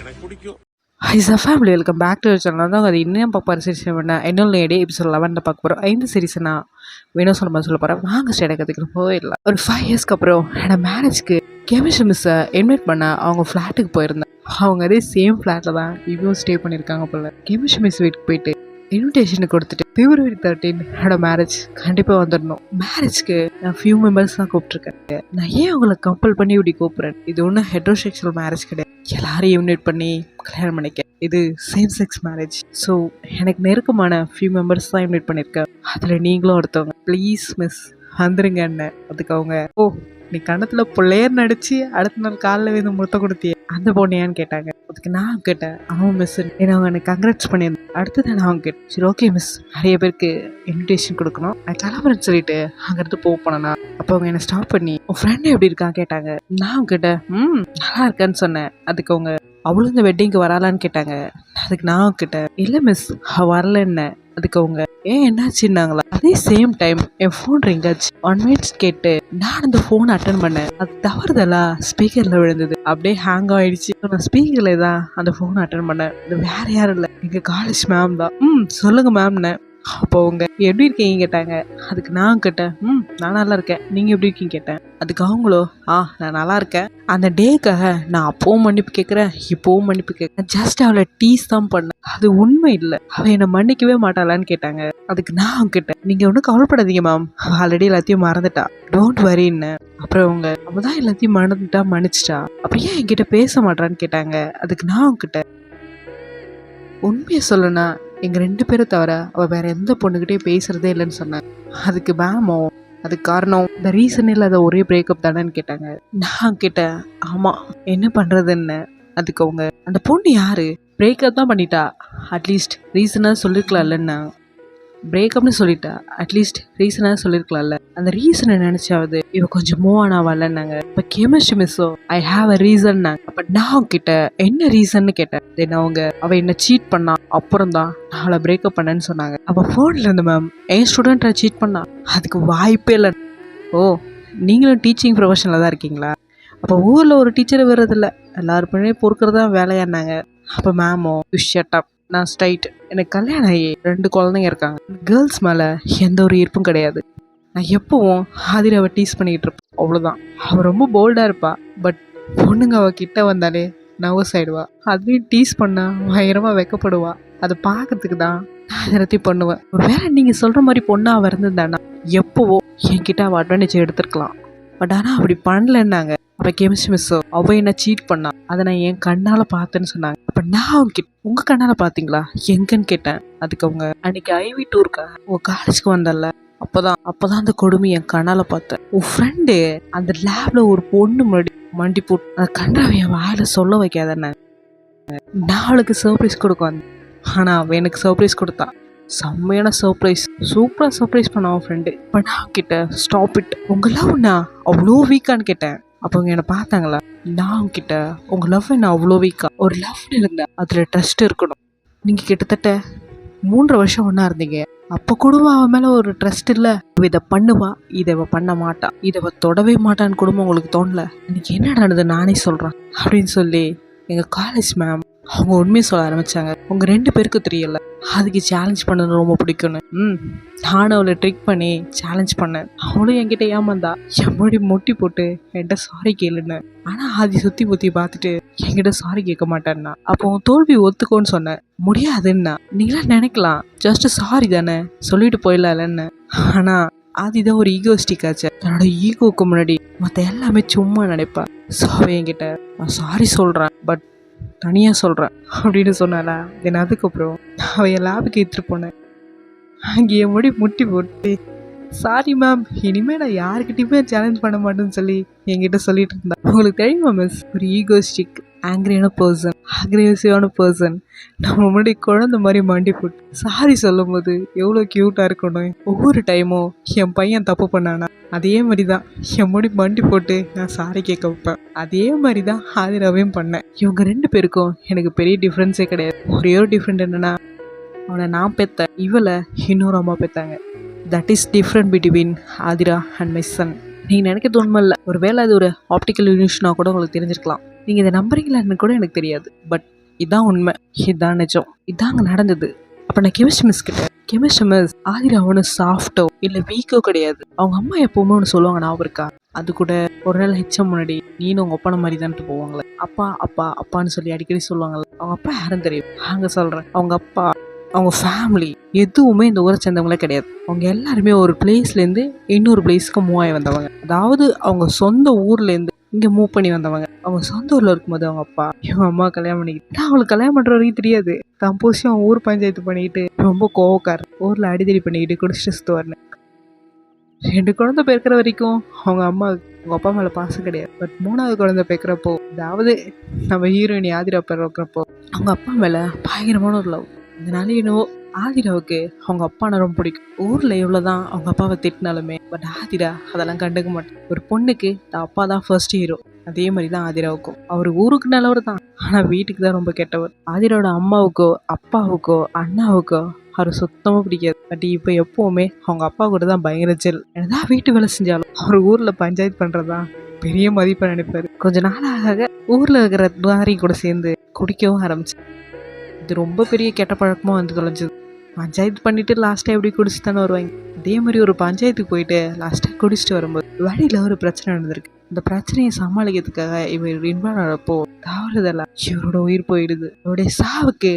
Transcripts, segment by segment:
எனக்கு பிடிக்கும். Is a family welcome back to channel தான் அது இன்னும் பார்ப்பாரு சீரிஸ் பண்ண என்னோட லேடி எபிசோட் லெவனில் பார்க்க போகிறோம் ஐந்து சீரிஸ் நான் வேணும் சொல்ல சொல்ல போகிறேன் வாங்க ஸ்டேட் கற்றுக்கிற போயிடலாம் ஒரு ஃபைவ் இயர்ஸ்க்கு அப்புறம் என்னோட மேரேஜ்க்கு கெமிஸ்ட்ரி மிஸ்ஸை இன்வைட் பண்ண அவங்க ஃப்ளாட்டுக்கு போயிருந்தேன். அவங்க அதே சேம் ஃப்ளாட்டில் தான் இவ்வளோ ஸ்டே பண்ணியிருக்காங்க போல. கெமிஸ்ட்ரி மிஸ் வீட்டுக்கு போயிட்டு இன்விடேஷன் கொடுத்துட்டு பிப்ரவரி தேர்ட்டீன் என்னோட மேரேஜ் கண்டிப்பாக வந்துடணும் மேரேஜ்க்கு நான் ஃபியூ மெம்பர்ஸ் தான் கூப்பிட்ருக்கேன் நான் ஏன் அவங்களை கம்பல் பண்ணி இப்படி கூப்பிட்றேன்? இது ஒன்றும் ஹெட்ரோசெக்ஷுவல் மேரேஜ் கிடையாது. எல்லாரையும் யூனிட் பண்ணி கல்யாணம் பண்ணிக்க. இது சேம் செக்ஸ் மேரேஜ் ஸோ எனக்கு நெருக்கமான ஃபியூ மெம்பர்ஸ் தான் இன்வைட் பண்ணியிருக்கேன் அதில் நீங்களும் ஒருத்தவங்க ப்ளீஸ் மிஸ் வந்துருங்க என்ன அதுக்கு அவங்க ஓ நீ கணத்தில் பிள்ளையர் நடிச்சு அடுத்த நாள் காலைல வந்து முத்த கொடுத்திய. அந்த பொண்ணையான்னு கேட்டாங்க? அதுக்கு நான் கேட்டேன். அவன் மிஸ் ஏன்னா அவங்க எனக்கு கங்க்ராட்ஸ் பண்ணியிருந்தேன். அடுத்தது நான் அவங்க கேட்டேன். சரி ஓகே மிஸ் நிறைய பேருக்கு இன்விடேஷன் கொடுக்கணும். நான் கிளம்புறேன்னு சொல்லிட்டு அங்கேருந்து போக போனேன்னா அப்போ அவங்க என்னை ஸ்டாப் பண்ணி உன் ஃப்ரெண்டு எப்படி இருக்கான் கேட்டாங்க. நான் கேட்டேன் ம் நல்லா இருக்கேன்னு சொன்னேன். அதுக்கு அவங்க அவளும் இந்த வெட்டிங்க்கு வராளான்னு கேட்டாங்க. அதுக்கு நான் கிட்ட இல்லை மிஸ் வரல என்ன? அதுக்கு அவங்க ஏன் என்னாச்சுன்னாங்களா? அதே சேம் டைம் என் ஃபோன் ரிங் ஆச்சு. ஒன் மினிட்ஸ் கேட்டு நான் அந்த ஃபோன் அட்டன் பண்ணேன். அது தவறுதலா ஸ்பீக்கர்ல விழுந்தது. அப்படியே ஹேங் ஆயிடுச்சு. நான் ஸ்பீக்கர்ல தான் அந்த ஃபோன் அட்டன் பண்ணேன். இது வேற யாரும் இல்லை. எங்க காலேஜ் மேம் தான். ம் சொல்லுங்க மேம்னு அப்போ அவங்க எப்படி இருக்கீங்க கேட்டாங்க. அதுக்கு நான் கேட்டேன் ம் நான் நல்லா இருக்கேன். நீங்கள் எப்படி இருக்கீங்க? கேட்டேன். அதுக்கு அவங்களோ ஆ நான் நல்லா இருக்கேன். அந்த டேக்காக நான் அப்பவும் மன்னிப்பு கேட்குறேன் இப்போவும் மன்னிப்பு கேட்குறேன் ஜஸ்ட் அவளை டீஸ் தான் பண்ணேன். அது உண்மை இல்லை. அவள் என்னை மன்னிக்கவே மாட்டாளான்னு கேட்டாங்க. அதுக்கு நான் கேட்டேன் நீங்கள் ஒன்றும் கவலைப்படாதீங்க மேம் ஆல்ரெடி எல்லாத்தையும் மறந்துட்டா. டோன்ட் வரின்னு அப்புறம் அவங்க அவ தான் எல்லாத்தையும் மறந்துட்டா மன்னிச்சிட்டா. அப்படியே ஏன் என்கிட்ட பேச மாட்டான்னு கேட்டாங்க. அதுக்கு நான் அவங்க கிட்ட உண்மையை சொல்லனா எங்கள் ரெண்டு பேரும் தவிர அவள் வேற எந்த பொண்ணுக்கிட்டே பேசுறதே இல்லைன்னு சொன்னேன் அதுக்கு மேமோ அதுக்கு காரணம் இந்த ரீசன் இல்லாத ஒரே பிரேக்கப் தானேன்னு கேட்டாங்க. நான் கேட்டேன் ஆமாம் என்ன பண்ணுறதுன்னு அதுக்கு அவங்க அந்த பொண்ணு யாரு? பிரேக்கப் தான் பண்ணிட்டா. அட்லீஸ்ட் ரீசனாக சொல்லிருக்கலாம்லன்னா பிரேக்கப்னு சொல்லிட்டா அட்லீஸ்ட் ரீசனாக சொல்லியிருக்கலாம்ல அந்த ரீசனை நினச்சாவது இவ கொஞ்சம் மூவ் ஆனாவல்லன்னாங்க இப்போ கெமிஸ்ட்ரி மிஸ்ஸோ ஐ ஹாவ் அ ரீசன் அப்போ நான் கிட்ட என்ன ரீசன்னு கேட்டேன்? தென் அவங்க அவ என்ன சீட் பண்ணா அப்புறம் தான் அவளை பிரேக்கப் பண்ணேன்னு சொன்னாங்க. அப்போ ஃபோனில் இருந்து மேம் என் ஸ்டூடெண்ட்டை சீட் பண்ணா? அதுக்கு வாய்ப்பே இல்லை. ஓ நீங்களும் டீச்சிங் ப்ரொஃபஷனில் தான் இருக்கீங்களா? அப்போ ஊரில் ஒரு டீச்சர் வர்றதில்ல. எல்லாருக்குமே பொறுக்கிறது தான் வேலையானாங்க அப்போ மேமோ ஷட் நான் ஸ்ட்ரைட் எனக்கு கல்யாணம் ஆகி ரெண்டு குழந்தைங்க இருக்காங்க. கேர்ள்ஸ் மேலே எந்த ஒரு ஈர்ப்பும் கிடையாது. நான் எப்பவும் ஆதிராவை டீஸ் பண்ணிக்கிட்டு இருப்பேன் அவ்வளோதான் அவள் ரொம்ப போல்டாக இருப்பா. பட் பொண்ணுங்க அவள் கிட்ட வந்தாலே நர்வஸ் ஆகிடுவா அதையும் டீஸ் பண்ணால் பயங்கரமாக வெக்கப்படுவா. அதை பார்க்கறதுக்கு தான் நான் எல்லாத்தையும் பண்ணுவேன். ஒருவேளை நீங்கள் சொல்கிற மாதிரி பொண்ணாக அவள் இருந்திருந்தானா? எப்போவோ என்கிட்ட அவள் அட்வான்டேஜ் எடுத்துருக்கலாம். பட் ஆனால் அப்படி பண்ணலன்னாங்க. அப்போ கெமிஸ்ட்ரி மிஸ்ஸோ அவள் என்ன சீட் பண்ணா. அதை நான் என் கண்ணால் பார்த்தேன்னு சொன்னாங்க. அப்போ நான் அவங்க கிட்ட உங்கள் கண்ணால் பார்த்தீங்களா? எங்கன்னு கேட்டேன். அதுக்கு அவங்க அன்னைக்கு ஐவி டூருக்கா உங்கள் காலேஜுக்கு வந்தல அப்போதான் அப்போதான் அந்த கொடுமை என் கண்ணால் பார்த்தேன். உன் ஃப்ரெண்டு அந்த லேப்ல ஒரு பொண்ணு முன்னாடி மண்டி போட்டு அந்த கண்டாவை என் வாயில சொல்ல வைக்காதண்ணே நான் அவளுக்கு சர்ப்ரைஸ் கொடுக்க வந்தேன். ஆனால் அவள் எனக்கு சர்ப்ரைஸ் கொடுத்தா. செம்மையான சர்ப்ரைஸ் சூப்பராக சர்ப்ரைஸ் பண்ண ஃப்ரெண்டு இப்போ நான் கிட்ட ஸ்டாப் இட் உங்களா லவ்னா அவ்வளோ வீக்கான்னு கேட்டேன். அப்போ அவங்க என்னை பார்த்தாங்களா? நான் உங்ககிட்ட உங்கள் லவ் என்ன அவ்வளோ வீக்கா ஒரு லவ்னு இருந்தேன் அதில் ட்ரஸ்ட் இருக்கணும். நீங்கள் கிட்டத்தட்ட மூன்று வருஷம் ஒன்றா இருந்தீங்க. அப்போ குடும்பம் அவன் மேலே ஒரு ட்ரஸ்ட் இல்லை? இதை பண்ணுவா இதை இவ பண்ண மாட்டான் இதை இவ தொடவே மாட்டான்னு குடும்பம் உங்களுக்கு தோணல? இன்னைக்கு என்ன நடந்தது நானே சொல்கிறேன் அப்படின்னு சொல்லி எங்கள் காலேஜ் மேம் அவங்க உண்மையை சொல்ல ஆரம்பித்தாங்க உங்கள் ரெண்டு பேருக்கும் தெரியல அதுக்கு சேலஞ்ச் பண்ணணும் ரொம்ப பிடிக்கும்னு. ம் நானும் அவளை ட்ரிக் பண்ணி சேலஞ்ச் பண்ணேன். அவளும் என்கிட்ட ஏமாந்தா. எப்படி முட்டி போட்டு என்கிட்ட சாரி கேளுன்னு. ஆனால் ஆதி சுற்றி புத்தி பார்த்துட்டு என்கிட்ட சாரி கேட்க மாட்டேன்னா. அப்போ உன் தோல்வி ஒத்துக்கோன்னு சொன்னேன். முடியாதுன்னா நீங்களாம் நினைக்கலாம். ஜஸ்ட் சாரி தானே. சொல்லிட்டு போயிடலாம்லன்னு. ஆனால் அதுதான் ஒரு ஈகோஸ்டிக் ஆச்சு. தன்னோட ஈகோவுக்கு முன்னாடி மற்ற எல்லாமே சும்மா நினைப்பா. ஸோ என்கிட்ட. நான் சாரி சொல்கிறேன் பட் தனியாக சொல்கிறேன் அப்படின்னு சொன்னாலா தென் அதுக்கப்புறம் அவள் என் லேபுக்கு எடுத்துகிட்டு போனேன். அங்கே என் முடி முட்டி போட்டு சாரி மேம் இனிமேல் நான் யாருக்கிட்டையுமே சேலஞ்ச் பண்ண மாட்டேன்னு சொல்லி என்கிட்ட சொல்லிட்டு இருந்தா. உங்களுக்கு தெரியுமா மிஸ் ஒரு ஈகோஸ்டிக் ஆங்கிரியான பர்சன் அக்ரெசிவான பர்சன் நம்ம முன்னாடி குழந்தை மாதிரி மண்டி போட்டு சாரி சொல்லும் போது எவ்வளோ க்யூட்டாக இருக்கணும். ஒவ்வொரு டைமும் என் பையன் தப்பு பண்ணானா? அதே மாதிரி தான் என் முடி மண்டி போட்டு நான் சாரி கேட்க வைப்பேன். அதே மாதிரி தான் ஆதிராவையும் பண்ணேன். இவங்க ரெண்டு பேருக்கும் எனக்கு பெரிய டிஃப்ரென்ஸே கிடையாது. ஒரே ஒரு டிஃப்ரெண்ட் என்னென்னா அவனை நான் பெத்தேன். இவளை இன்னொரு அம்மா பெத்தாங்க. That is different between Athira and my son நீங்கள் நினைக்கிறது உண்மை இல்லை ஒருவேளை அது ஒரு ஆப்டிக்கல் இல்யூஷனாக கூட உங்களுக்கு தெரிஞ்சிருக்கலாம். நீங்கள் இதை நம்புறீங்களான்னு கூட எனக்கு தெரியாது. பட் இதான் உண்மை. இதான் நிஜம். இதாங்க நடந்தது. அப்போ நான் கெமிஸ்ட்ரி மிஸ் கிட்ட கெமிஸ்ட்ரி மிஸ் ஆதிரா ஒன்று சாஃப்ட்டோ இல்லை வீக்கோ கிடையாது. அவங்க அம்மா எப்போவுமே ஒன்று சொல்லுவாங்க ஞாபகம் இருக்கா? அது கூட ஒரு நாள் ஹெச்எம் முன்னாடி நீனும் உங்கள் அப்பா மாதிரி தான்ட்டு போவாங்களே. அப்பா அப்பா அப்பான்னு சொல்லி அடிக்கடி சொல்லுவாங்கல்ல. அவங்க அப்பா யாரும் தெரியும். நாங்கள் சொல்கிறேன் அவங்க அப்பா அவங்க ஃபேமிலி எதுவுமே இந்த ஊரை சேர்ந்தவங்களே கிடையாது. அவங்க எல்லாருமே ஒரு பிளேஸ்லேருந்து இன்னொரு பிளேஸ்க்கு மூவ் ஆகி வந்தவங்க. அதாவது அவங்க சொந்த ஊர்லேருந்து இங்கே மூவ் பண்ணி வந்தவங்க. அவங்க சொந்த ஊரில் இருக்கும்போது அவங்க அப்பா இவங்க அம்மா கல்யாணம் பண்ணிக்கிட்டு அவங்களுக்கு கல்யாணம் பண்ணுற வரைக்கும் தெரியாது. தான் போச்சு அவன் ஊர் பஞ்சாயத்து பண்ணிக்கிட்டு ரொம்ப கோவக்கார் ஊரில் அடிதடி பண்ணிக்கிட்டு குடிச்சிட்டு சுற்றுவார்னு ரெண்டு குழந்தை பிறக்கிற வரைக்கும் அவங்க அம்மா அவங்க அப்பா மேலே பாசம் கிடையாது. பட் மூணாவது குழந்தை பிறக்கிறப்போ அதாவது நம்ம ஹீரோயினி ஆதிரா பிறக்கிறப்போ அவங்க அப்பா மேலே பயங்கரமான ஒரு லவ் அதனால என்னவோ ஆதிராவுக்கு அவங்க அப்பானா ரொம்ப பிடிக்கும். ஊரில் எவ்வளோதான் அவங்க அப்பாவை திட்டினாலுமே பட் ஆதிரா அதெல்லாம் கண்டுக்க மாட்டேன். ஒரு பொண்ணுக்கு தான் அப்பா தான் ஃபர்ஸ்ட் ஹீரோ அதே மாதிரி தான் ஆதிராவுக்கும். அவர் ஊருக்கு நல்லவர் தான். ஆனால் வீட்டுக்கு தான் ரொம்ப கெட்டவர். ஆதிராவோட அம்மாவுக்கோ அப்பாவுக்கோ அண்ணாவுக்கோ அவர் சுத்தமாக பிடிக்காது. பட் இப்போ எப்போவுமே அவங்க அப்பா கூட தான் பயங்கர ஜெல் என்னதான் வீட்டு வேலை செஞ்சாலும் அவர் ஊரில் பஞ்சாயத்து பண்ணுறதா பெரிய மதிப்பை நினைப்பாரு. கொஞ்ச நாள் ஆக ஆக ஊரில் இருக்கிற துவாரி கூட சேர்ந்து குடிக்கவும் ஆரம்பிச்சு. இது ரொம்ப பெரிய கெட்ட பழக்கமாக வந்து தொலைஞ்சது. பஞ்சாயத்து பண்ணிட்டு லாஸ்ட்டாக எப்படி குடிச்சு தானே வருவாங்க? அதே மாதிரி ஒரு பஞ்சாயத்துக்கு போயிட்டு லாஸ்ட்டாக குடிச்சிட்டு வரும்போது வழியில் ஒரு பிரச்சனை நடந்திருக்கு. இந்த பிரச்சனையை சமாளிக்கிறதுக்காக இவர் இன்வால்வ் ஆனப்போ தவறுதெல்லாம் இவரோட உயிர் போயிடுது. அவருடைய சாவுக்கு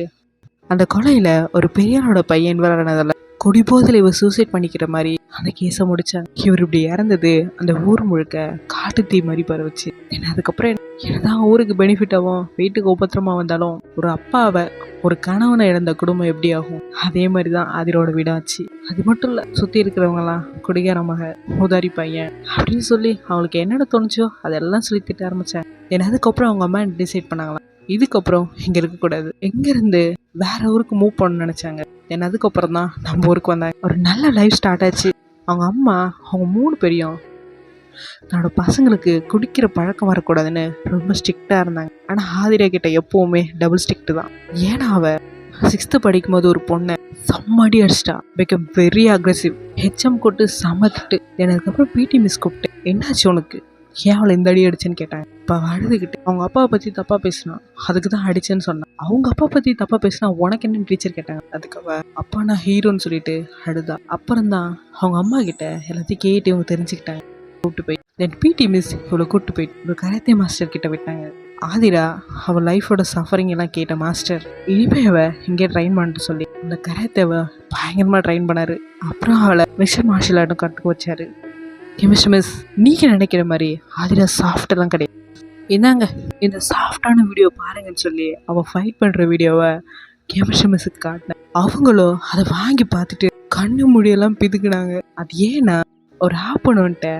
அந்த கொலையில் ஒரு பெரியவனோட பையன் இன்வால்வ் ஆனதால குடிபோதில் இவர் சூசைட் பண்ணிக்கிற மாதிரி அந்த கேஸை முடிச்சாங்க. இவர் இப்படி இறந்தது அந்த ஊர் முழுக்க காட்டு தீ மாதிரி பரவுச்சு. ஏன்னா அதுக்கப்புறம் என்னதான் ஊருக்கு பெனிஃபிட் ஆகும்? வீட்டுக்கு உபத்திரமா வந்தாலும் ஒரு அப்பாவை ஒரு கணவனை இழந்த குடும்பம் எப்படி ஆகும்? அதே மாதிரி தான் அதிரோட வீடாச்சு அது மட்டும் இல்லை சுற்றி இருக்கிறவங்கலாம் குடிகார மக உதாரி பையன் அப்படின்னு சொல்லி அவங்களுக்கு என்னென்ன தோணுச்சோ அதெல்லாம் சொல்லி திட்ட ஆரம்பித்தேன் ஏன்னா அதுக்கப்புறம் அவங்க அம்மா டிசைட் பண்ணாங்களாம். இதுக்கப்புறம் இங்கே இருக்கக்கூடாது. எங்கேருந்து வேற ஊருக்கு மூவ் பண்ணணும்னு நினச்சாங்க. ஏன்னா அதுக்கப்புறம் தான் நம்ம ஊருக்கு வந்தாங்க ஒரு நல்ல லைஃப் ஸ்டார்ட் ஆச்சு. அவங்க அம்மா அவங்க மூணு பேரையும் தன்னோட பசங்களுக்கு குடிக்கிற பழக்கம் வரக்கூடாதுன்னு ரொம்ப ஸ்ட்ரிக்டாக இருந்தாங்க. ஆனால் ஆதிரியா கிட்ட எப்போவுமே டபுள் ஸ்ட்ரிக்ட் தான். ஏன்னா அவ சிக்ஸ்த்து படிக்கும்போது ஒரு பொண்ணை செம்மடி அடிச்சிட்டா. பிகம் வெரி அக்ரெசிவ் ஹெச்எம் கொட்டு சமத்துட்டு எனக்கப்புறம் பிடி மிஸ் கூப்பிட்டு என்னாச்சு உனக்கு? ஏன் அவளை இந்த அடி அடிச்சேன்னு கேட்டாங்க. இப்போ அழுதுகிட்டு அவங்க அப்பாவை பற்றி தப்பாக பேசினான் அதுக்கு தான் அடிச்சேன்னு சொன்னான் அவங்க அப்பா பற்றி தப்பாக பேசினா உனக்கு என்ன டீச்சர் கேட்டாங்க. அதுக்கு அவ அப்பா நான் ஹீரோன்னு சொல்லிட்டு அழுதா. அப்புறம் தான் அவங்க அம்மா கிட்ட எல்லாத்தையும் கேட்டு இவங்க தெரிஞ்சுக்கிட்டாங்க. கூப்பிட்டு போய் தென் பிடி மிஸ் இவ்வளோ கூப்பிட்டு போயிட்டு ஒரு கராத்தே மாஸ்டர் கிட்ட விட்டாங்க. ஆதிரா அவள் லைஃபோட சஃபரிங் எல்லாம் கேட்ட மாஸ்டர் இனிமே அவ இங்கே ட்ரைன் பண்ணிட்டு சொல்லி அந்த கராத்தேவை பயங்கரமாக ட்ரைன் பண்ணாரு. அப்புறம் அவளை மிஷன் மார்ஷல் ஆர்ட்டும் கற்றுக்க வச்சாரு. கெமிஸ்ட்ரி மிஸ் நீங்கள் நினைக்கிற மாதிரி அதில் சாஃப்டெல்லாம் கிடையாது. என்னங்க? இந்த சாஃப்டான வீடியோ பாருங்கன்னு சொல்லி அவள் ஃபைட் பண்ணுற வீடியோவை கெமிஸ்ட்ரி மிஸ்ஸுக்கு காட்டினேன் அவங்களும் அதை வாங்கி பார்த்துட்டு கண்ணு முடியெல்லாம் பிதுக்குனாங்க. அது ஏன்னா ஒரு ஆப்போனண்ட்டை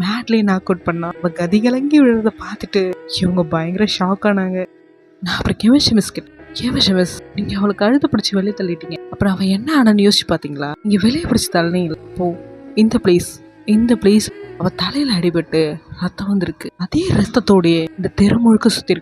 மேட்லேயே நாக் அவுட் பண்ணா அவள் கதி கலங்கி விழுறத பார்த்துட்டு இவங்க பயங்கர ஷாக் ஆனாங்க. நான் அப்புறம் கெமிஸ்ட்ரி மிஸ் கிட்ட கெமிஸ்ட்ரி மிஸ் நீங்கள் அவளுக்கு அழுத பிடிச்சி வெளியே தள்ளிட்டீங்க. அப்புறம் அவள் என்ன ஆனான்னு யோசிச்சு பார்த்தீங்களா? நீங்கள் வெளியே பிடிச்சி தள்ளினீங்களா? போ இந்த பிளேஸ் இந்த பிளேஸ் அவ தலையில அடிபட்டு ரத்தம் வந்திருக்கு. அதே ரத்தத்தோடயே இந்த தெரு முழுக்க சுத்தி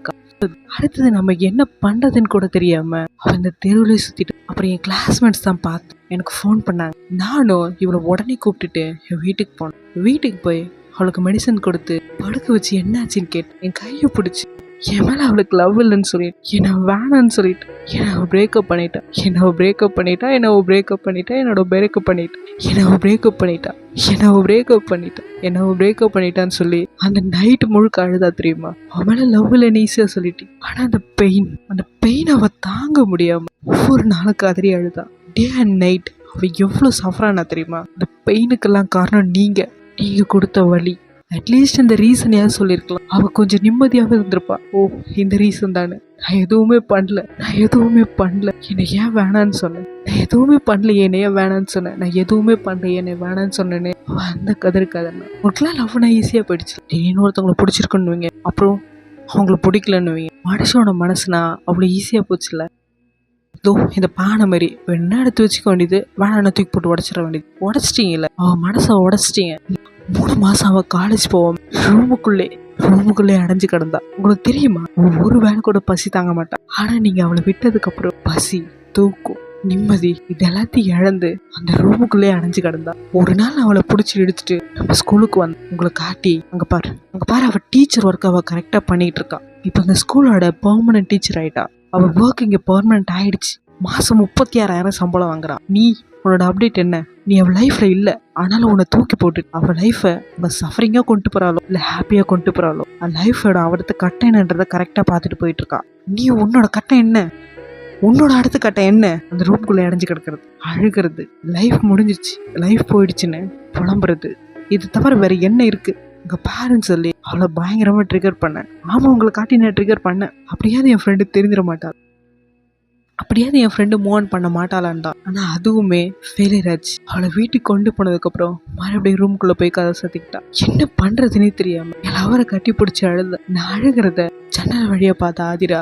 அடுத்தது நம்ம என்ன பண்றதுன்னு கூட தெரியாம அவ இந்த தெருவிலே சுத்திட்டு அப்புறம் என் கிளாஸ்மேட்ஸ் தான் பார்த்து எனக்கு ஃபோன் பண்ணாங்க. நானும் இவளை உடனே கூப்பிட்டுட்டு என் வீட்டுக்கு போனேன். வீட்டுக்கு போய் அவளுக்கு மெடிசன் கொடுத்து படுக்க வச்சு என்னாச்சுன்னு கேட்டு என் கையை பிடிச்சி என் மேலே அவளுக்கு லவ் இல்லைன்னு சொல்லிட்டு என்னை வேணான்னு சொல்லிட்டு என்னை அவள் பிரேக்கப் பண்ணிட்டா. என்னை பிரேக்கப் பண்ணிட்டா என்னை பிரேக்கப் பண்ணிட்டா என்னோட பிரேக்கப் பண்ணிட்டா. என்னை பிரேக்கப் பண்ணிட்டா. என்னை பிரேக்கப் பண்ணிட்டா. என்னை பிரேக்கப் பண்ணிட்டான்னு சொல்லி அந்த நைட் முழுக்க அழுதா தெரியுமா? அவளை லவ் இல்லைன்னு ஈஸியாக சொல்லிட்டு ஆனால் அந்த பெயின் அந்த பெயின் அவள் தாங்க முடியாமல் ஒவ்வொரு நாளும் கதறி அழுதா. டே அண்ட் நைட் அவள் எவ்வளோ சஃபரானா தெரியுமா? அந்த பெயினுக்கெல்லாம் காரணம் நீங்கள் நீங்கள் கொடுத்த வழி அட்லீஸ்ட் இந்த ரீசன் ஏன் சொல்லியிருக்கலாம் அவள் கொஞ்சம் நிம்மதியாகவே இருந்திருப்பா. ஓ இந்த ரீசன் தானே. நான் எதுவுமே பண்ணல. நான் எதுவுமே பண்ணல. என்னை ஏன் வேணான்னு சொன்னேன் நான் எதுவுமே பண்ணல. என்னை ஏன் வேணான்னு சொன்னேன் நான் எதுவுமே பண்ணல. என்னை வேணான்னு சொன்னேனே. அந்த கதறு உங்களுக்குலாம் உனக்குலாம் லவ்னா ஈஸியாக போயிடுச்சு. நீ இன்னொருத்தவங்களை பிடிச்சிருக்குன்னுவீங்க அப்புறம் அவங்கள பிடிக்கலன்னுவீங்க மனுஷனோட மனசுனா அவ்வளோ ஈஸியாக போச்சுல தோ இந்த பானை மாதிரி. வேணா எடுத்து வச்சுக்க வேண்டியது. வேணா தூக்கி போட்டு உடச்சிட வேண்டியது. உடச்சிட்டீங்கல்ல? அவன் மனசை உடச்சிட்டீங்க. மூணு மாசம் அவ காலேஜ் போவோம் ரூமுக்குள்ளே ரூமுக்குள்ளே அடைஞ்சு கிடந்தா. உங்களுக்கு தெரியுமா? ஒரு வேளை கூட பசி தாங்க மாட்டான் ஆனா நீங்க அவளை விட்டதுக்கு அப்புறம் பசி தூக்கும் நிம்மதி இது எல்லாத்தையும் இழந்து அந்த ரூமுக்குள்ளே அடைஞ்சு கிடந்தா. ஒரு நாள் அவளை பிடிச்சி எடுத்துட்டு நம்ம ஸ்கூலுக்கு வந்து உங்களை காட்டி அங்க பாரு. அங்க பாரு அவ டீச்சர் ஒர்க் அவ கரெக்டா பண்ணிட்டு இருக்கான் இப்போ இந்த ஸ்கூலோட பெர்மனன்ட் டீச்சர் ஆயிட்டா. அவள் ஒர்க் இங்கே பெர்மனன்ட் ஆயிடுச்சு. மாதம் முப்பத்தி ஆறாயிரம் சம்பளம் வாங்குறான் நீ உன்னோட அப்டேட் என்ன? நீ அவள் லைஃப்பில் இல்லை. ஆனாலும் உன்னை தூக்கி போட்டு அவள் லைஃப்பை அவள் சஃபரிங்காக கொண்டு போகிறாளோ இல்லை ஹாப்பியாக கொண்டு போகிறாளோ அவள் லைஃபோட அவடத்து கட்டம் என்னன்றதை கரெக்டாக பார்த்துட்டு போயிட்டு இருக்கா. நீ உன்னோட கட்டம் என்ன? உன்னோட அடுத்த கட்டம் என்ன? அந்த ரூம்குள்ளே அடைஞ்சு கிடக்கிறது அழுகிறது. லைஃப் முடிஞ்சிருச்சு. லைஃப் போயிடுச்சுன்னு புலம்புறது. இது தவிர வேற என்ன இருக்கு? உங்கள் பேரண்ட்ஸ் சொல்லி அவ்வளோ பயங்கரமாக ட்ரிகர் பண்ணேன் ஆமாம் உங்களை காட்டி நான் ட்ரிகர் பண்ணேன் அப்படியாவது என் ஃப்ரெண்டு தெரிஞ்சிட மாட்டாள்? அப்படியாவது என் ஃப்ரெண்டு மூவ் ஆன் பண்ண மாட்டாளான்டா. ஆனால் அதுவுமே ஃபெயிலியர் ஆச்சு அவளை வீட்டுக்கு கொண்டு போனதுக்கப்புறம் மறுபடியும் ரூம்குள்ளே போய் கதை சத்திக்கிட்டா. என்ன பண்ணுறதுன்னே தெரியாமல் என் அவரை கட்டி பிடிச்சி அழுத. நான் அழுகிறத ஜன்னல் வழியை பார்த்தா ஆதிரா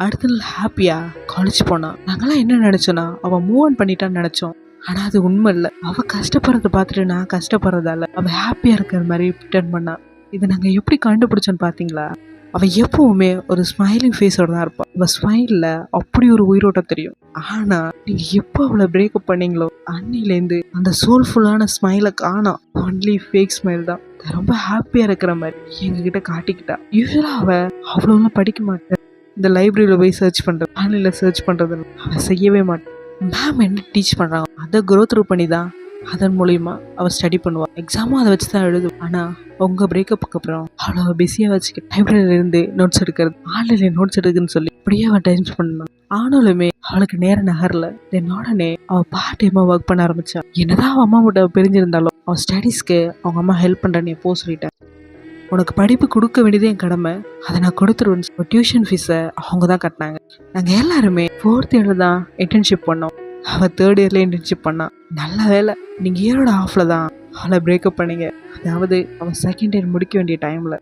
அடுத்த நாள் ஹாப்பியாக காலேஜ் போனா. நாங்களாம் என்ன நினச்சோன்னா அவள் மூவ் ஆன் பண்ணிட்டான்னு நினச்சோம். ஆனால் அது உண்மை இல்லை. அவள் கஷ்டப்படுறத பார்த்துட்டு நான் கஷ்டப்படுறதால அவள் ஹாப்பியாக இருக்கிற மாதிரி ரிட்டர்ன் பண்ணான் இதை நாங்கள் எப்படி கண்டுபிடிச்சோன்னு பார்த்தீங்களா? அவள் எப்பவுமே ஒரு ஸ்மைலிங் ஃபேஸோட தான் இருப்பான் அவள் ஸ்மைலில் அப்படி ஒரு உயிரோட்டம் தெரியும். ஆனால் நீங்கள் எப்போ அவளை பிரேக்கப் பண்ணீங்களோ அன்னிலேருந்து அந்த சோல்ஃபுல்லான ஸ்மைலை காணும் ஒன்லி ஃபேக் ஸ்மைல் தான். ரொம்ப ஹாப்பியாக இருக்கிற மாதிரி எங்ககிட்ட காட்டிக்கிட்டா. யூஸ்வலாக அவள் அவ்வளோலாம் படிக்க மாட்டேன் இந்த லைப்ரரியில் போய் சர்ச் பண்ணுறது ஆன்லைனில் சர்ச் பண்ணுறது அவள் செய்யவே மாட்டான் மேம் என்ன டீச் பண்ணுறாங்க அதை க்ரோத் த்ரூ பண்ணி தான் அதன் மூலியமா அவள் ஸ்டடி பண்ணுவாள் எக்ஸாமும் அதை வச்சு தான் எழுதும் ஆனால் உங்கள் பிரேக்கப்புக்கு அப்புறம் அவ்வளோ பிஸியாக வச்சுக்க லைப்ரரியிலேருந்து நோட்ஸ் எடுக்கிறது ஆன்லைனில் நோட்ஸ் எடுக்குன்னு சொல்லி அப்படியே அவள் டைம் பண்ணணும் ஆனாலுமே அவளுக்கு நேரம் நகரல. தென் உடனே அவள் பார்ட் டைமாக ஒர்க் பண்ண ஆரம்பிச்சா. என்னதான் அவள் அம்மா கிட்ட பிரிஞ்சிருந்தாலும் அவள் ஸ்டடீஸ்க்கு அவங்க அம்மா ஹெல்ப் பண்ணுறேன்னு போ சொல்லிட்டேன். உனக்கு படிப்பு கொடுக்க வேண்டியது என் கடமை. அதை நான் கொடுத்துருவேன் டியூஷன் ஃபீஸை அவங்க தான் கட்டினாங்க. நாங்கள் எல்லாருமே ஃபோர்த் இயரில் தான் இன்டர்ன்ஷிப் பண்ணோம். அவள் தேர்ட் இயரில் இன்டர்ன்ஷிப் பண்ணா. நல்ல வேலை. நீங்கள் இயரோட ஆஃபில் தான். அவளை பிரேக்கப் பண்ணீங்க. அதாவது அவன் செகண்ட் இயர் முடிக்க வேண்டிய டைமில்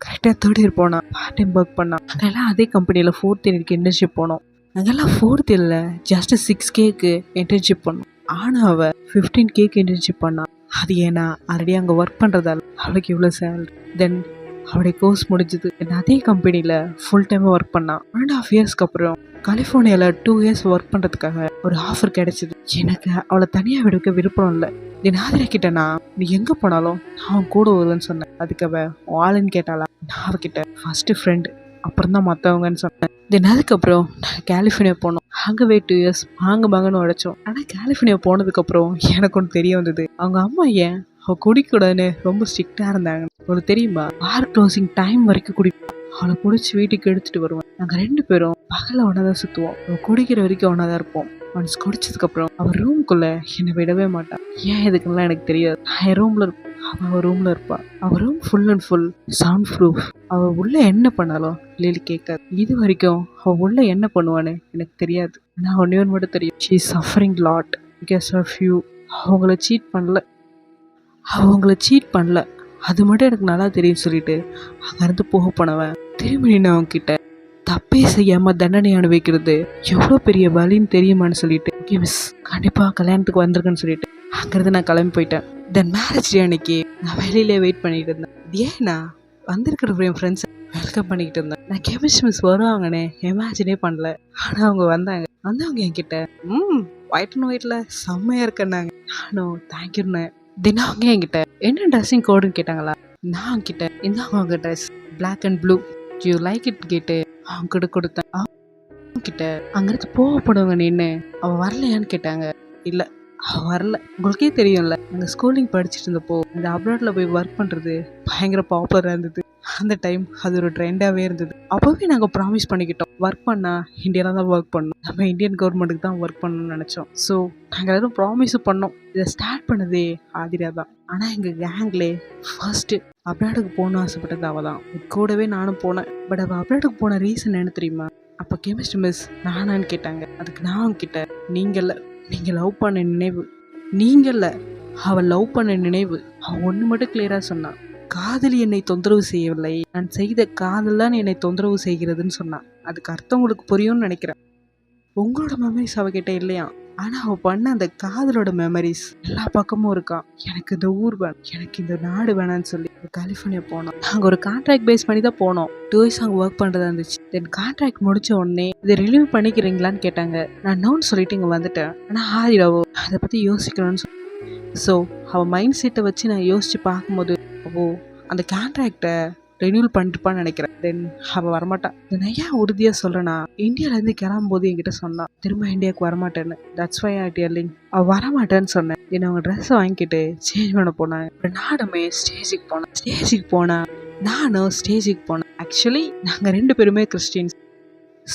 கரெக்டாக தேர்ட் இயர் போனான் பார்ட் டைம் ஒர்க் பண்ணா. நாங்கள்லாம் அதே கம்பெனியில் ஃபோர்த் இயருக்கு இன்டர்ன்ஷிப் போனோம். நாங்கள்லாம் எல்லாம் ஃபோர்த் இயரில் ஜஸ்ட் சிக்ஸ் கேக்கு இன்டர்ன்ஷிப் பண்ணோம். ஆனால் அவள் ஃபிஃப்டீன் கேக்கு இன்டர்ன்ஷிப் பண்ணா. அது ஏன்னா ஆல்ரெடி அங்கே ஒர்க் பண்ணுறதால அவளுக்கு இவ்வளோ சேலரி தென் அவளுடைய கோர்ஸ் முடிஞ்சது. அதே கம்பெனியில் ஃபுல் டைமாக ஒர்க் பண்ணான் ஒன் அண்ட் ஆஃப் இயர்ஸ்க்கு அப்புறம் கலிஃபோர்னியாவில் டூ இயர்ஸ் ஒர்க் பண்ணுறதுக்காக ஒரு ஆஃபர் கிடைச்சிது. எனக்கு அவளை தனியாக விடுக்க விருப்பம் இல்லை. என் ஆதிரா கிட்டனா நீ எங்கே போனாலும் நான் கூட வருவேன்னு சொன்னேன். அதுக்கு அவ ஆளுன்னு கேட்டாளா? நான் அவகிட்ட ஃபர்ஸ்ட் ஃப்ரெண்டு அப்புறம் தான் மற்றவங்கன்னு சொன்னேன். தென் அதுக்கப்புறம் நான் கலிஃபோர்னியா போனோம். அங்கவே டூ இயர்ஸ் வாங்க வாங்கன்னு உடைச்சோம் ஆனால் கலிஃபோர்னியா போனதுக்கப்புறம் எனக்கு ஒன்று தெரிய வந்தது. அவங்க அம்மா ஏன் அவள் குடிக்கூடாதுன்னு ரொம்ப ஸ்ட்ரிக்டாக இருந்தாங்க. உங்களுக்கு தெரியுமா? பார் க்ளோசிங் டைம் வரைக்கும் குடிப்போம் அவளை பிடிச்சி வீட்டுக்கு எடுத்துகிட்டு வருவேன். நாங்கள் ரெண்டு பேரும் பகல ஒன்றா தான் சுற்றுவோம் அவள் குடிக்கிற வரைக்கும் ஒன்றா தான் இருப்போம். ஒன்ஸ் குடிச்சதுக்கப்புறம் அவர் ரூம்குள்ள என்னை விடவே மாட்டான். ஏன் இதுக்குலாம் எனக்கு தெரியாது. நான் என் ரூமில் இருப்பேன். அவள் அவள் ரூமில் இருப்பாள் அவள் room full and full sound proof அவள் உள்ள என்ன பண்ணாலும் லிலி கேட்காது. இது வரைக்கும் அவள் உள்ள என்ன பண்ணுவான்னு எனக்கு தெரியாது. நான் ஒன்றே ஒன்று மட்டும் தெரியும். She suffering lot because of you அவங்கள சீட் பண்ணல. அவங்கள சீட் பண்ணல. அது மட்டும் எனக்கு நல்லா தெரியும் சொல்லிட்டு அங்கேருந்து போக போனவன் திரும்பி நான் அவங்க கிட்ட தப்பே செய்யாம தண்டனை அனுபவிக்கிறது. எவ்வளோ பெரிய வலின்னு தெரியுமான்னு சொல்லிட்டு ஓகே மிஸ் கண்டிப்பாக கல்யாணத்துக்கு வந்திருக்கேன்னு சொல்லிட்டு அங்கேருந்து நான் கிளம்பி போயிட்டேன். தென் மேரேஜ் டே அன்னைக்கு நான் வெளியிலே வெயிட் பண்ணிட்டு இருந்தேன். ஏன்னா வந்திருக்கிற என் ஃப்ரெண்ட்ஸ் வெல்கம் பண்ணிக்கிட்டு இருந்தேன். நான் கெமிஸ்ட்ரி மிஸ் வருவாங்கண்ணே இமேஜினே பண்ணல. ஆனால் அவங்க வந்தாங்க. வந்தவங்க என்கிட்ட ம் ஒயிட் அண்ட் ஒயிட்டில் செம்மையாக இருக்கேன்னாங்க. நானும் தேங்க்யூண்ணே தினம் அவங்க என்கிட்ட என்ன ட்ரெஸ்ஸிங் கோடுன்னு கேட்டாங்களா? நான் கிட்ட இந்த அவங்க dress black and blue you like it கேட்டு அவங்க கிட்ட கொடுத்தேன் கிட்ட அங்கிருந்து போகப்படுவாங்க நின்று அவள் வரலையான்னு கேட்டாங்க. இல்லை அவள் வரல. உங்களுக்கே தெரியும்ல நாங்கள் ஸ்கூலிங் படிச்சுட்டு இருந்தப்போ இந்த அப்ராடில் போய் ஒர்க் பண்ணுறது பயங்கர பாப்புலராக இருந்தது. அந்த டைம் அது ஒரு ட்ரெண்டாகவே இருந்தது. அப்போவே நாங்கள் ப்ராமிஸ் பண்ணிக்கிட்டோம். ஒர்க் பண்ணால் இந்தியாவில் தான் ஒர்க் பண்ணோம் நம்ம இந்தியன் கவர்மெண்ட்டுக்கு தான் ஒர்க் பண்ணணும்னு நினச்சோம். ஸோ நாங்கள் எல்லாரும் ப்ராமிஸும் பண்ணோம். இதை ஸ்டார்ட் பண்ணதே ஆதிரா தான். ஆனால் எங்கள் கேங்லே ஃபர்ஸ்ட்டு அப்ராடுக்கு போகணும் ஆசைப்பட்டது அவள் தான். கூடவே நானும் போனேன். பட் அவள் அப்ராடுக்கு போன ரீசன் என்ன தெரியுமா? அப்போ கெமிஸ்ட்ரி மிஸ் நானான்னு கேட்டாங்க. அதுக்கு நான் அவங்க கிட்ட நீங்கள்ல நீங்கள் லவ் பண்ண நினைவு நீங்கள அவள் லவ் பண்ண நினைவு. அவள் ஒன்று மட்டும் கிளியராக சொன்னான் காதலி என்னை தொந்தரவு செய்யவில்லை. நான் செய்த காதல் தான் என்னை தொந்தரவு செய்கிறதுன்னு சொன்னான். அதுக்கு அர்த்தம் உங்களுக்கு புரியும்னு நினைக்கிறேன். உங்களோட மெமரிஸ் அவகிட்ட இல்லையா? ஆனால் அவள் பண்ண அந்த காதலோட மெமரிஸ் எல்லா பக்கமும் இருக்கான் எனக்கு இந்த ஊர் வேணும் எனக்கு இந்த நாடு வேணாம்னு சொல்லி கலிஃபோர்னியா போனோம். நாங்கள் ஒரு கான்ட்ராக்ட் பேஸ் பண்ணி தான் போனோம். டூ இயர்ஸ் அங்கே ஒர்க் பண்ணுறதா இருந்துச்சு. தென் கான்ட்ராக்ட் முடிச்ச உடனே இதை ரிலீவ் பண்ணிக்கிறீங்களான்னு கேட்டாங்க. நான் நோன்னு சொல்லிட்டு இங்கே வந்துட்டேன். ஆனால் ஹாரிடாவோ அதை பற்றி யோசிக்கணும்னு சொல்லி ஸோ அவள் மைண்ட் செட்டை வச்சு நான் யோசித்து பார்க்கும்போது ஓ அந்த கான்ட்ராக்டை ரெனியூல் பண்ணிட்டுப்பான்னு நினைக்கிறேன். தென் அவள் வரமாட்டான் இதை நான் ஏன் உறுதியாக சொல்கிறேன்னா இந்தியாவிலேருந்து கிளம்பும்போது என்கிட்ட சொன்னான் திரும்ப இந்தியாவுக்கு வரமாட்டேன்னு. தட்ஸ் வை ஆர் டியர்லிங் அவள் வரமாட்டேன்னு சொன்னேன். என்ன அவங்க ட்ரெஸ்ஸை வாங்கிட்டு சேஞ்ச் பண்ண போனேன் அப்புறம் நானுமே ஸ்டேஜுக்கு போனேன் ஸ்டேஜுக்கு போனேன் நானும் ஸ்டேஜுக்கு போனேன். ஆக்சுவலி நாங்கள் ரெண்டு பேருமே கிறிஸ்டின்ஸ்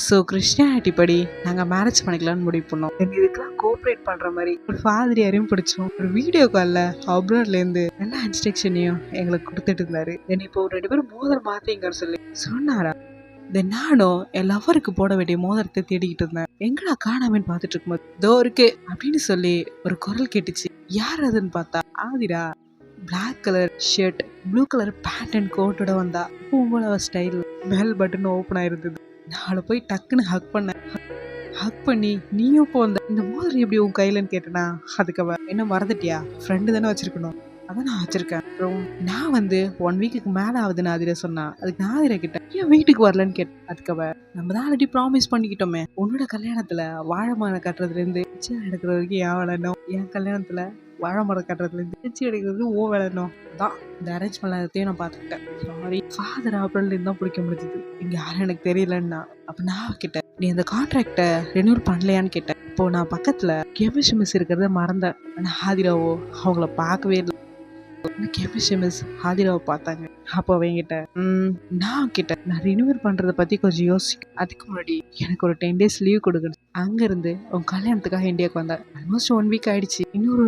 ஸோ கிருஷ்ணா படி நாங்கள் மேரேஜ் பண்ணிக்கலாம்னு முடிவு பண்ணோம். இதுக்கெல்லாம் கோஆப்ரேட் பண்ணுற மாதிரி ஒரு ஃபாதரியாரையும் பிடிச்சோம். ஒரு வீடியோ காலில் அப்ராட்லேருந்து எல்லா இன்ஸ்ட்ரக்ஷனையும் எங்களுக்கு கொடுத்துட்டு இருந்தாரு. தென் இப்போ ஒரு ரெண்டு பேரும் மோதிரம் மாற்றிங்கன்னு சொல்லி சொன்னாரா? தென் நானும் என் லவருக்கு போட வேண்டிய மோதிரத்தை தேடிக்கிட்டு இருந்தேன். எங்கடா காணாமன்னு பார்த்துட்டு இருக்கும்போது இதோ இருக்கு அப்படின்னு சொல்லி ஒரு குரல் கேட்டுச்சு. யார் அதுன்னு பார்த்தா? Athira. Black colour shirt blue colour pant and கோட்டோட வந்தா. பூம்போல ஸ்டைல் மேல் பட்டன் ஓப்பன் ஆயிருந்தது. நான் போய் டக்குன்னு ஹக் பண்ணேன் ஹக் பண்ணி நீயும் இப்போ வந்த இந்த மாதிரி எப்படி உன் கையிலன்னு கேட்டேனா அதுக்கு அவன் என்ன மறந்துட்டியா? ஃப்ரெண்டு தானே வச்சிருக்கணும். அதான் நான் வச்சிருக்கேன். அப்புறம் நான் வந்து ஒன் வீக்குக்கு மேலே ஆகுதுன்னு ஆதிரா சொன்னா அதுக்கு நான் ஆதிரா கிட்ட ஏன் வீட்டுக்கு வரலன்னு கேட்டேன்? அதுக்கு அவ நம்ம தான் ஆல்ரெடி ப்ராமிஸ் பண்ணிக்கிட்டோமே. உன்னோட கல்யாணத்துல வாழை மரம் கட்டுறதுல இருந்து நிச்சயம் எடுக்கிற வரைக்கும் ஏன் வளரணும் என் கல்யாணத்துல வாழை மரம் கட்டுறதுல இருந்து நிச்சயம் எடுக்கிறது ஓ விளையாடணும் அதான் இந்த அரேஞ்ச் பண்ணதையும் நான் பார்த்துக்கிட்டேன். சாரி ஃபாதர் அப்படின்னு தான் பிடிக்க முடிஞ்சது. இங்கே யாரும் எனக்கு தெரியலன்னா. அப்போ நான் கிட்ட நீ அந்த கான்ட்ராக்டை ரெனியூல் பண்ணலையான்னு கேட்டேன். இப்போ நான் பக்கத்தில் கெமிஸ்ட்ரி மிஸ் இருக்கிறத மறந்தேன். ஆனால் ஆதிராவோ அவங்கள பார்க்கவே இல்லை. கெமிஸ்ட்ரி மிஸ் ஆதிராவை பார்த்தாங்க. அப்போ அவங்ககிட்ட நான் கிட்ட நான் ரினியூவல் பண்ணுறதை பற்றி கொஞ்சம் யோசிக்க அதுக்கு முன்னாடி எனக்கு ஒரு டென் டேஸ் லீவ் கொடுக்கணும். அங்கேருந்து உன் கல்யாணத்துக்காக இந்தியாவுக்கு வந்தேன். ஆல்மோஸ்ட் ஒன் வீக் ஆயிடுச்சு. இன்னொரு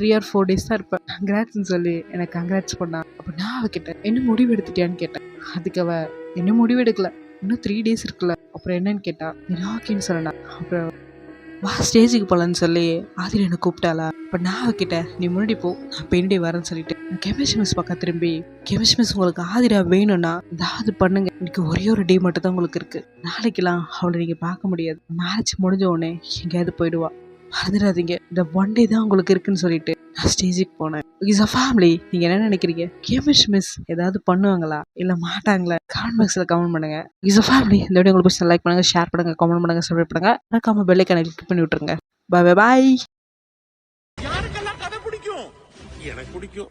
த்ரீ ஆர் ஃபோர் டேஸ் தான் இருப்பேன். கங்க்ராட்ஸ்னு சொல்லி எனக்கு கங்க்ராட்ஸ் பண்ணான் அப்போ நான் அவகிட்ட என்ன முடிவு எடுத்துட்டியான்னு கேட்டேன். அதுக்கு அவ என்ன முடிவு எடுக்கல? இன்னும் த்ரீ டேஸ் இருக்குல்ல. அப்புறம் என்னன்னு கேட்டா ஓகேன்னு சொல்லணும் அப்புறம் வா ஸ்டேஜுக்கு போகலான்னு சொல்லி ஆதிரி என்னை கூப்பிட்டாளா? இப்போ நான் அவகிட்ட நீ முன்னாடி போ நான் பின்னாடி வரேன்னு சொல்லிட்டு கெமிஸ்ட்ரி மிஸ் பக்கம் திரும்பி கெமிஸ்ட்ரி மிஸ் உங்களுக்கு ஆதிரா வேணும்னா ஏதாவது பண்ணுங்க. இன்னைக்கு ஒரே ஒரு டே மட்டும் தான் உங்களுக்கு இருக்கு. நாளைக்கெல்லாம் அவளை நீங்கள் பார்க்க முடியாது. மேரேஜ் முடிஞ்ச உடனே எங்கேயாவது போயிடுவா. மறந்துடாதீங்க. இந்த ஒன் டே தான் உங்களுக்கு இருக்குன்னு சொல்லிட்டு நான் ஸ்டேஜுக்கு போனேன். இஸ் அ ஃபேமிலி நீங்கள் என்ன நினைக்கிறீங்க? கேமிஷ் மிஸ் ஏதாவது பண்ணுவாங்களா? இல்லை மாட்டாங்களா? கமெண்ட் பாக்ஸில் கமெண்ட் பண்ணுங்க. இஸ் அ ஃபேமிலி இந்த வீடியோ உங்களுக்கு லைக் பண்ணுங்க ஷேர் பண்ணுங்க கமெண்ட் பண்ணுங்க சப்ஸ்கிரைப் பண்ணுங்க. மறக்காமல் பெல் ஐக்கானை கிளிக் பண்ணி விட்டுருங்க. பாய் பாய் பிடிக்கும்? எனக்கு பிடிக்கும்.